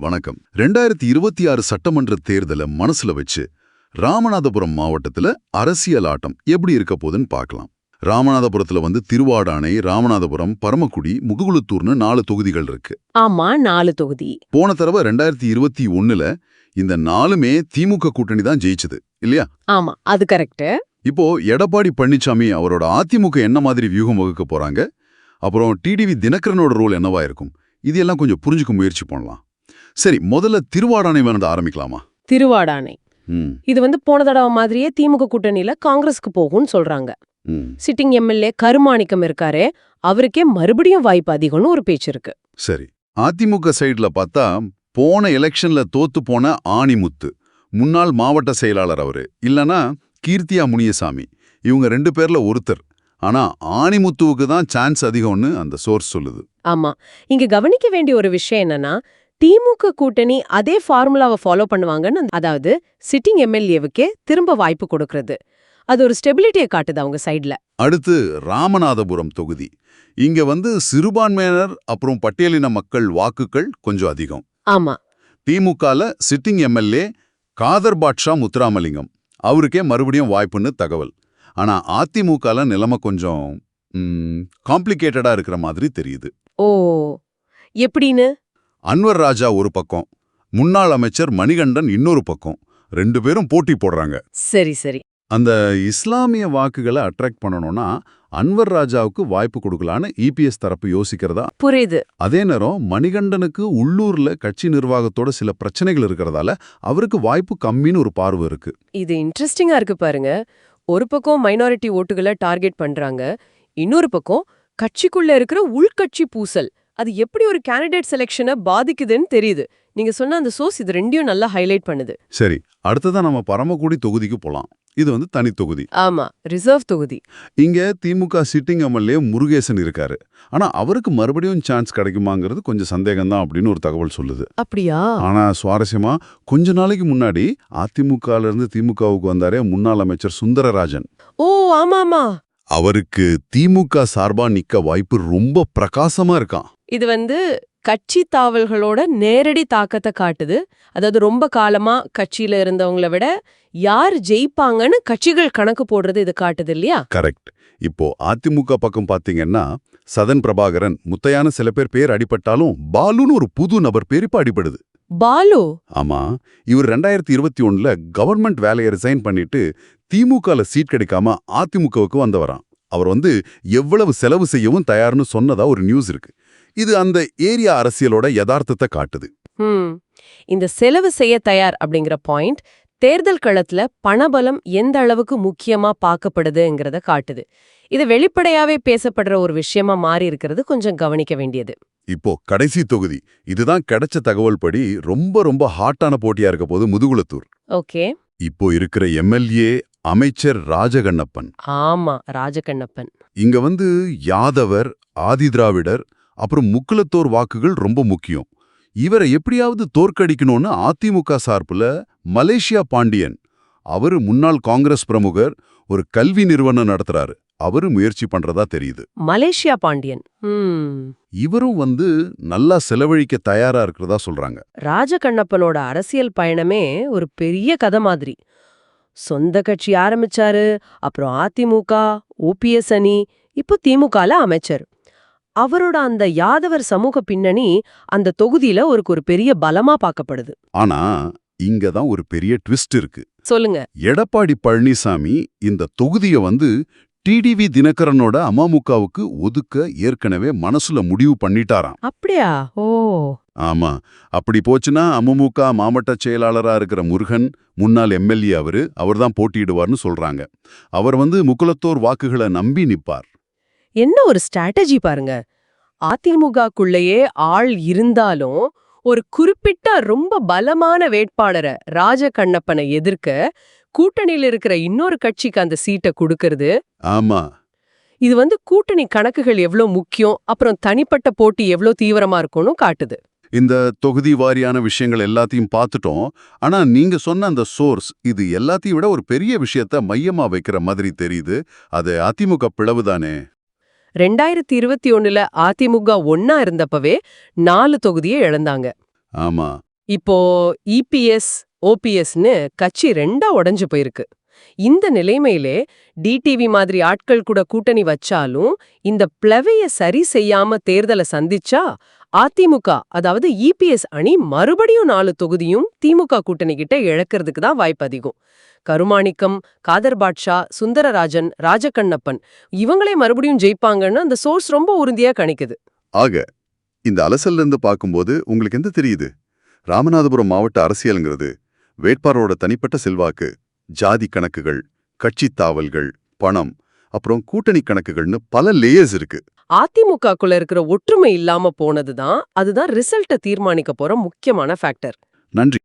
வணக்கம். ரெண்டாயிரத்தி இருபத்தி ஆறு சட்டமன்ற தேர்தலை மனசுல வச்சு ராமநாதபுரம் மாவட்டத்துல அரசியல் ஆட்டம் எப்படி இருக்க போகுதுன்னு பார்க்கலாம். ராமநாதபுரத்துல வந்து திருவாடானை ராமநாதபுரம் பரமக்குடி முகுகுளுத்தூர்னு நாலு தொகுதிகள் இருக்கு. ஆமா நாலு தொகுதி. போன தடவை ரெண்டாயிரத்தி இருபத்தி ஒண்ணுல இந்த நாலுமே திமுக கூட்டணி தான் ஜெயிச்சது இல்லையா? ஆமா அது கரெக்ட் இப்போ எடப்பாடி பழனிசாமி அவரோட அதிமுக என்ன மாதிரி வியூகம் வகுக்க போறாங்க? அப்புறம் டிடிவி தினகரனோட ரோல் என்னவா இருக்கும்? இது எல்லாம் கொஞ்சம் புரிஞ்சுக்க முயற்சி பண்ணலாம். சரி முதல்ல திருவாடானை வேணது ஆரம்பிக்கலாமா? திருவாடானை. இது வந்து போன தடவை மாதிரியே திமுக கூட்டணியில காங்கிரஸ்க்கு போகும்னு சொல்றாங்க. சிட்டிங் எம்எல்ஏ கருமாணிக்கம் இருக்காரே. அவருக்கே மறுபடியும் வாய்ப்பு அதிகம்னு ஒரு பேச்சு இருக்கு. சரி அதிமுக சைடுல பார்த்தா போன எலெக்ஷன்ல தோத்து போன ஆணிமுத்து முன்னாள் மாவட்ட செயலாளர் அவரு இல்லனா கீர்த்தியா முனியசாமி. இவங்க ரெண்டு பேர்ல ஒருத்தர். ஆனா ஆணிமுத்துவுக்கு தான் சான்ஸ் அதிகம்னு அந்த சோர்ஸ் சொல்லுது. ஆமா. இங்க கவனிக்க வேண்டிய ஒரு விஷயம் என்னன்னா திமுக கூட்டணி அதே ஃபார்முலாவை ஃபாலோ பண்ணுவாங்கன்னு அதாவது சிட்டிங் எம்எல்ஏவுக்கே திரும்ப வாய்ப்பு கொடுக்கறது. அது ஒரு ஸ்டெபிலிட்டியை காட்டுது அவங்க சைடுல அடுத்து ராமநாதபுரம் தொகுதி. இங்க வந்து சிறுபான்மையினர் அப்புறம் பட்டியலின மக்கள் வாக்குகள் கொஞ்சம் அதிகம். ஆமா. திமுகல சிட்டிங் எம்எல்ஏ காதர் பாட்ஷா முத்துராமலிங்கம். அவருக்கே மறுபடியும் வாய்ப்புன்னு தகவல். ஆனா அதிமுகல நிலைமை கொஞ்சம் காம்ப்ளிகேட்டடா இருக்கிற மாதிரி தெரியுது. ஓ எப்படின்னு? அன்வர் ராஜா ஒரு பக்கம் முன்னாள் அமைச்சர் மணிகண்டன் இன்னொரு பக்கம். ரெண்டு பேரும் போட்டி போடுறாங்க. சரி சரி. அந்த இஸ்லாமிய வாக்குகளை அட்ராக்ட் பண்ணணும்னா அன்வர் ராஜாவுக்கு வாய்ப்பு கொடுக்கலான்னு இபிஎஸ் தரப்பு யோசிக்கிறதா? புரியுது. அதே நேரம் மணிகண்டனுக்கு உள்ளூர்ல கட்சி நிர்வாகத்தோட சில பிரச்சனைகள் இருக்கிறதால அவருக்கு வாய்ப்பு கம்மின்னு ஒரு பார்வை இருக்கு. இது இன்ட்ரெஸ்டிங்கா இருக்கு பாருங்க. ஒரு பக்கம் மைனாரிட்டி ஓட்டுகளை டார்கெட் பண்றாங்க. இன்னொரு பக்கம் கட்சிக்குள்ள இருக்கிற உள்கட்சி பூசல். அது எப்படி ஒரு கேண்டிடேட் செலெக்ஷனை பாதிக்குதுன்னு தெரியுது. நீங்க சொன்ன அந்த சோர்ஸ் இது ரெண்டையும் நல்லா ஹைலைட் பண்ணுது. சரி அடுத்ததான் நம்ம பரமக்குடி தொகுதிக்கு போலாம். இது வந்து தனி தொகுதி. ஆமா ரிசர்வ் தொகுதி. இங்க திமுக சிட்டிங் எம்எல்ஏ முருகேசன் இருக்காரு. ஆனா அவருக்கு மறுபடியும் சான்ஸ் கிடைக்குமாங்கிறது கொஞ்சம் சந்தேகம்தான் அப்படின்னு ஒரு தகவல் சொல்லுது. அப்படியா? ஆனா சுவாரஸ்யமா கொஞ்ச நாளைக்கு முன்னாடி அதிமுகல இருந்து திமுகவுக்கு வந்தாரே முன்னாள் அமைச்சர் சுந்தரராஜன். ஓ ஆமா ஆமா அவருக்கு திமுக சார்பா நிக்க வாய்ப்பு ரொம்ப பிரகாசமா இருக்கான் இது வந்து கட்சி தாவல்களோட நேரடி தாக்கத்தை காட்டுது. அதாவது ரொம்ப காலமா கட்சியில இருந்தவங்கள விட யார் ஜெயிப்பாங்கன்னு கட்சிகள் கணக்கு போடுறது இது காட்டுது இல்லையா? கரெக்ட். இப்போ அதிமுக பக்கம் பாத்தீங்கன்னா சதன் பிரபாகரன் முத்தையான சில பேர் பேர் அடிபட்டாலும் பாலுன்னு ஒரு புது நபர் பேர் இப்ப அடிபடுது. பாலு? ஆமா. இவர் ரெண்டாயிரத்தி இருபத்தி ஒண்ணுல கவர்மெண்ட் வேலையை ரிசைன் பண்ணிட்டு திமுகல சீட் கிடைக்காம அதிமுகவுக்கு வந்தவராம். அவர் வந்து எவ்வளவு செலவு செய்யவும் தயார்னு சொன்னதா ஒரு நியூஸ் இருக்கு. இது அந்த ஏரியா அரசியலோட யதார்த்தத்தை காட்டுது. இந்த செலவு செய்ய தயார் அப்படிங்கிற பாயிண்ட் தேர்தல் களத்துல பணபலம் எந்த அளவுக்கு முக்கியமா பார்க்கப்படுதுங்கிறத காட்டுது. இது வெளிப்படையாவே பேசப்படுற ஒரு விஷயமா மாறி இருக்கிறது கொஞ்சம் கவனிக்க வேண்டியது. இப்போ கடைசி தொகுதி. இதுதான் கிடைச்ச தகவல் படி ரொம்ப ரொம்ப ஹாட்டான போட்டியா இருக்க போது முதுகுளத்தூர். ஓகே. இப்போ இருக்கிற எம்எல்ஏ அமைச்சர் ராஜகண்ணப்பன். ஆமா ராஜகண்ணப்பன். இங்க வந்து யாதவர் ஆதிதிராவிடர் அப்புறம் முக்குலத்தோர் வாக்குகள் ரொம்ப முக்கியம். இவரை எப்படியாவது தோற்கடிக்கணும்னு அதிமுக சார்புல மலேசியா பாண்டியன் அவரு முன்னாள் காங்கிரஸ் பிரமுகர் ஒரு கல்வி நிறுவனம் நடத்துறாரு. அவரு முயற்சி பண்றதா தெரியுது. மலேசியா பாண்டியன். இவரும் வந்து நல்லா செலவழிக்க தயாரா இருக்கிறதா சொல்றாங்க. ராஜகண்ணப்பனோட அரசியல் பயணமே ஒரு பெரிய கதை மாதிரி. சொந்த கட்சி ஆரம்பிச்சாரு அப்புறம் அதிமுக ஓபிஎஸ் அணி இப்போ திமுகல அமைச்சர். அவரோட அந்த யாதவர் சமூக பின்னணி அந்த தொகுதியில ஒருக்கு ஒரு பெரிய பலமா பார்க்கப்படுது. ஆனா இங்க தான் ஒரு பெரிய ட்விஸ்ட் இருக்கு. சொல்லுங்க. எடப்பாடி பழனிசாமி இந்த தொகுதியை வந்து டிடிவி தினகரனோட அமமுகவுக்கு ஒதுக்க ஏற்கனவே மனசுல முடிவு பண்ணிட்டாராம். அப்படியா? ஓ. ஆமா. அப்படி போச்சுன்னா அமமுக மாவட்ட செயலாளரா இருக்கிற முருகன் முன்னாள் எம்எல்ஏ அவரு அவர்தான் போட்டியிடுவார்னு சொல்றாங்க. அவர் வந்து முக்குலத்தோர் வாக்குகளை நம்பி நிப்பார். என்ன ஒரு ஸ்ட்ராட்டஜி பாருங்க. அதிமுகக்குள்ளேயே ஆள் இருந்தாலும் ஒரு குறிப்பிட்ட ரொம்ப பலமான வேட்பாளரை ராஜகண்ணப்பனை எதிர்க்க கூட்டணியில் இருக்கிற இன்னொரு கட்சிக்கு அந்த சீட்டை கொடுக்கறது. ஆமா. இது வந்து கூட்டணி கணக்குகள் எவ்வளவு முக்கியம் அப்புறம் தனிப்பட்ட போட்டி எவ்வளவு தீவிரமா இருக்கும்னு காட்டுது. இந்த தொகுதி வாரியான விஷயங்கள் எல்லாத்தையும் பார்த்துட்டோம். ஆனா நீங்க சொன்ன அந்த சோர்ஸ் இது எல்லாத்தையும் விட ஒரு பெரிய விஷயத்த மையமா வைக்கிற மாதிரி தெரியுது. அது அதிமுக பிளவுதானே. ரெண்டாயிரத்தி இருபத்தி ஒண்ணுல அதிமுக ஒன்னா இருந்தப்பவே நாலு தொகுதியை இழந்தாங்க. ஆமா. இப்போ இபிஎஸ் ஓபிஎஸ்னு கட்சி ரெண்டா உடைஞ்சு போயிருக்கு. இந்த நிலைமையிலே டிடிவி மாதிரி ஆட்கள் கூட கூட்டணி வச்சாலும் இந்த பிளவைய சரி செய்யாம தேர்தலை சந்திச்சா அதிமுக அதாவது இபிஎஸ் அணி மறுபடியும் நாலு தொகுதியும் திமுக கூட்டணி கிட்ட இழக்கிறதுக்கு தான் வாய்ப்பு அதிகம். கருமாணிக்கம் காதர் பாட்ஷா சுந்தரராஜன் ராஜகண்ணப்பன் இவங்களே மறுபடியும் ஜெயிப்பாங்கன்னு அந்த சோர்ஸ் ரொம்ப உறுதியா கணிக்குது. ஆக இந்த அலசல்ல இருந்து பார்க்கும்போது உங்களுக்கு எந்த தெரியுது? ராமநாதபுரம் மாவட்ட அரசியலுங்கிறது வேட்பாளரோட தனிப்பட்ட செல்வாக்கு ஜாதி கணக்குகள் கட்சித் தாவல்கள் பணம் அப்புறம் கூட்டணி கணக்குகள்னு பல லேயர்ஸ் இருக்கு. அதிமுகக்குள்ள இருக்கிற ஒற்றுமை இல்லாம போனதுதான் அதுதான் ரிசல்ட்டை தீர்மானிக்க போற முக்கியமான ஃபேக்டர் நன்றி.